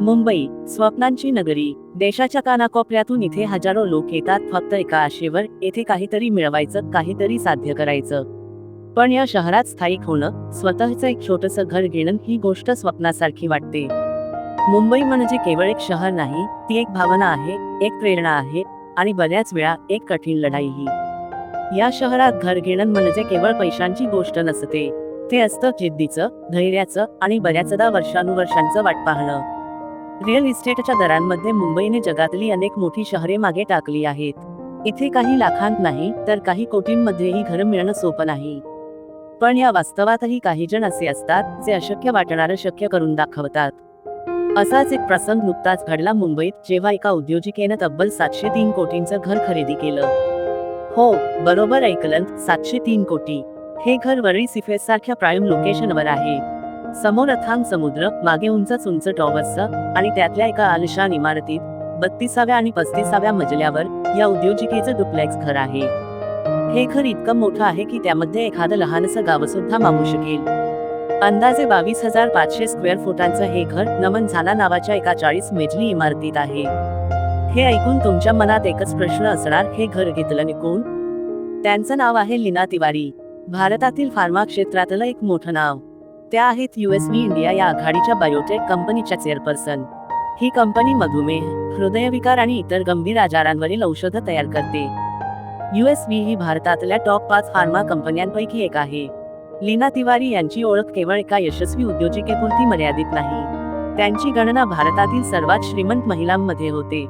मुंबई स्वप्नांची नगरी. देशाच्या कानाकोपऱ्यातून इथे हजारो लोक येतात फक्त एका आशेवर येथे काहीतरी मिळवायचं काहीतरी साध्य करायचं. पण या शहरात स्थायिक होणं स्वतःचं एक छोटस घर घेणं ही गोष्ट स्वप्नासारखी वाटते. मुंबई म्हणजे केवळ एक शहर नाही ती एक भावना आहे एक प्रेरणा आहे आणि बऱ्याच वेळा एक कठीण लढाईही. या शहरात घर घेणं म्हणजे केवळ पैशांची गोष्ट नसते. ते असतं जिद्दीचं धैर्याचं आणि बऱ्याचदा वर्षानुवर्षांचं वाट पाहणं. रिअल इस्टेटच्या दरांमध्ये मुंबईने जगातली अनेक मोठी शहरे मागे टाकली आहेत. इथे काही लाखांत नाही तर काही कोटींमध्येही घर मिळणं सोपं नाही. पण या वास्तवातही काही जण असे असतात जे अशक्य वाटणारं शक्य करून दाखवतात. असाच एक प्रसंग नुकताच घडला मुंबईत जेव्हा एका उद्योजिकेनं तब्बल सातशे तीन कोटींचं घर खरेदी केलं. हो बरोबर ऐकलं सातशे तीन कोटी. हे घर वरळी सिफेस सारख्या प्राईम लोकेशनवर आहे. समोर अथांग समुद्र मागे उंचच उंच टॉवर्स आणि त्यातल्या एका आलिशान इमारतीत बत्तीसाव्या आणि पस्तीसाव्या मजल्यावर या उद्योजिकेचं डुप्लेक्स घर आहे. हे घर इतकं मोठं आहे की त्यामध्ये एखादं लहानसं गाव सुद्धा मागू शकेल. अंदाजे बावीस हजार पाचशे स्क्वेअर फुटांचं हे घर नमन झाला नावाच्या एका चाळीस मेजली इमारतीत आहे. हे ऐकून तुमच्या मनात एकच प्रश्न असणार हे घर घेतलं निकून त्यांचं नाव आहे लीना तिवारी. भारतातील फार्मा क्षेत्रातलं एक मोठं नाव. त्या आहेत युएसबी इंडिया या आघाडीच्या बायोटेक कंपनीच्या चेअरपर्सन ही कंपनी मधुमेह हृदयविकार आणि इतर गंभीर आजारांवरील औषधं तयार करते. युएसबी ही भारतातल्या टॉप पाच फार्मा कंपन्यांपैकी एक आहे. लीना तिवारी यांची ओळख केवळ एका यशस्वी उद्योजिकेपुरती मर्यादित नाही. त्यांची गणना भारतातील सर्वात श्रीमंत महिलांमध्ये होते.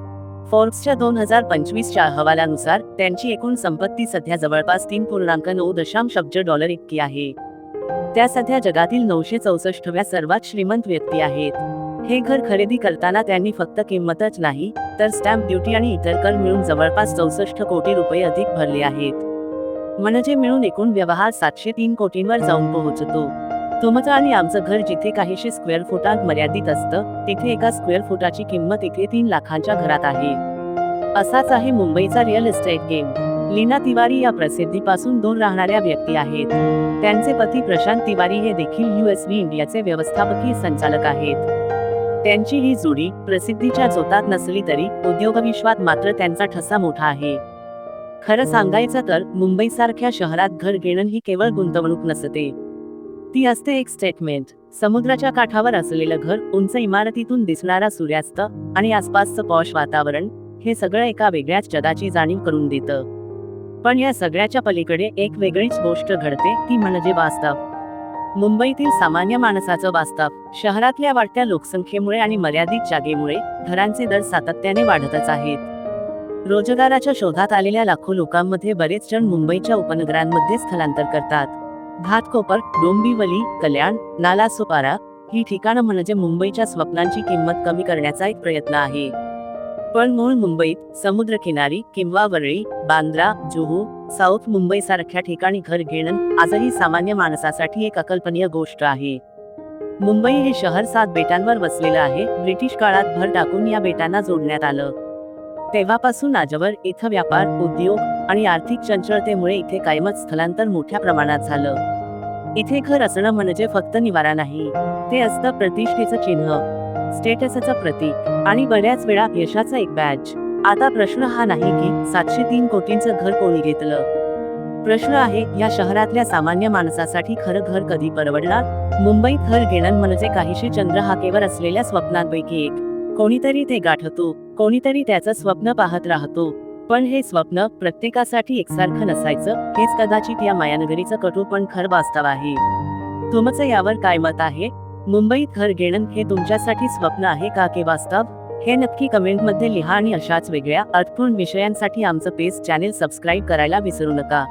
फोर्ब्सच्या दोन हजार पंचवीसच्या अहवालानुसार त्यांची एकूण संपत्ती सध्या जवळपास तीन पूर्णांक नऊ दशांश अब्ज डॉलर इतकी आहे. त्या सध्या जगातील नऊशे चौसष्टव्या सर्वात श्रीमंत व्यक्ती आहेत. हे घर खरेदी करताना त्यांनी फक्त किंमतच नाही तर स्टॅम्प ड्युटी आणि इतर कर मिळून जवळपास चौसष्ट कोटी रुपये अधिक भरले आहेत. म्हणजे मिळून एकूण व्यवहार सातशे तीन कोटींवर जाऊन पोहोचतो. तुमचं आणि आमचं घर जिथे काहीशे स्क्वेअर फुटात मर्यादित असतं तिथे एका स्क्वेअर फुटाची किंमत इथे तीन लाखांच्या घरात आहे. असाच आहे मुंबईचा real estate game. Leena Tiwari या प्रसिद्धीपासून दोन राहणाऱ्या व्यक्ती आहेत. त्यांचे पती प्रशांत तिवारी हे देखील युएसबी इंडियाचे व्यवस्थापकीय संचालक आहेत. त्यांची ही जोडी प्रसिद्धीच्या जोतात नसली तरी उद्योगविश्वात मात्र त्यांचा ठसा मोठा आहे. खरं सांगायचं तर मुंबईसारख्या शहरात घर घेणं ही केवळ गुंतवणूक नसते. ती असते एक स्टेटमेंट समुद्राच्या काठावर असलेलं घर उंच इमारतीतून दिसणारा सूर्यास्त आणि आसपासचं पॉश वातावरण हे सगळं एका वेगळ्याच जगाची जाणीव करून देतं. पण या सगळ्याच्या पलीकडे एक वेगळीच गोष्ट घडते ती म्हणजे वास्तव. मुंबईतील सामान्य माणसाचं वास्तव शहरातल्या वाढत्या लोकसंख्येमुळे आणि मर्यादित जागेमुळे घरांचे दर सातत्याने वाढतच आहेत. रोजगाराच्या शोधात आलेल्या लाखो लोकांमध्ये बरेच जण मुंबईच्या उपनगरांमध्ये स्थलांतर करतात. घाटकोपर डोंबिवली कल्याण नालासोपारा ही ठिकाणं म्हणजे मुंबईच्या स्वप्नांची किंमत कमी करण्याचा एक प्रयत्न आहे. पण मूळ मुंबईत समुद्रकिनारी किंवा वरळी बांद्रा जुहू साऊथ मुंबई सारख्या ठिकाणी घर घेणं आजही सामान्य माणसासाठी एक अकल्पनीय गोष्ट आहे मुंबई हे शहर सात बेटांवर वसलेलं आहे ब्रिटिश काळात भर टाकून या बेटांना जोडण्यात आलं तेव्हापासून आजवर इथं व्यापार उद्योग आणि आर्थिक चंचलतेमुळे इथे कायमच स्थलांतर मोठ्या प्रमाणात झालं इथे घर असणं म्हणजे फक्त निवारा नाही ते असतं प्रतिष्ठेचं चिन्ह स्टेटसचं प्रतीक आणि बऱ्याच वेळा यशाचा एक बॅच आता प्रश्न हा नाही की सातशे तीन कोटींचं घर कोणी घेतलं? प्रश्न आहे या शहरातल्या सामान्य माणसासाठी खरं घर कधी परवडणार? मुंबईत घर घेणं म्हणजे काहीशी चंद्रहाकेवर असलेल्या स्वप्नांपैकी एक. कोणीतरी ते गाठतो कोणीतरी त्याचं स्वप्न पाहत राहतो. पण हे स्वप्न प्रत्येकासाठी एकसारखं नसायचं हेच कदाचित या मायानगरीचं कटू पण खरं वास्तव आहे. तुमचं यावर काय मत आहे? मुंबईत घर घेणं हे तुमच्यासाठी स्वप्न आहे का के वास्तव? हे नक्की कमेंटमध्ये लिहा आणि अशाच वेगळ्या अर्थपूर्ण विषयांसाठी आमचं पेज चॅनेल सबस्क्राईब करायला विसरू नका.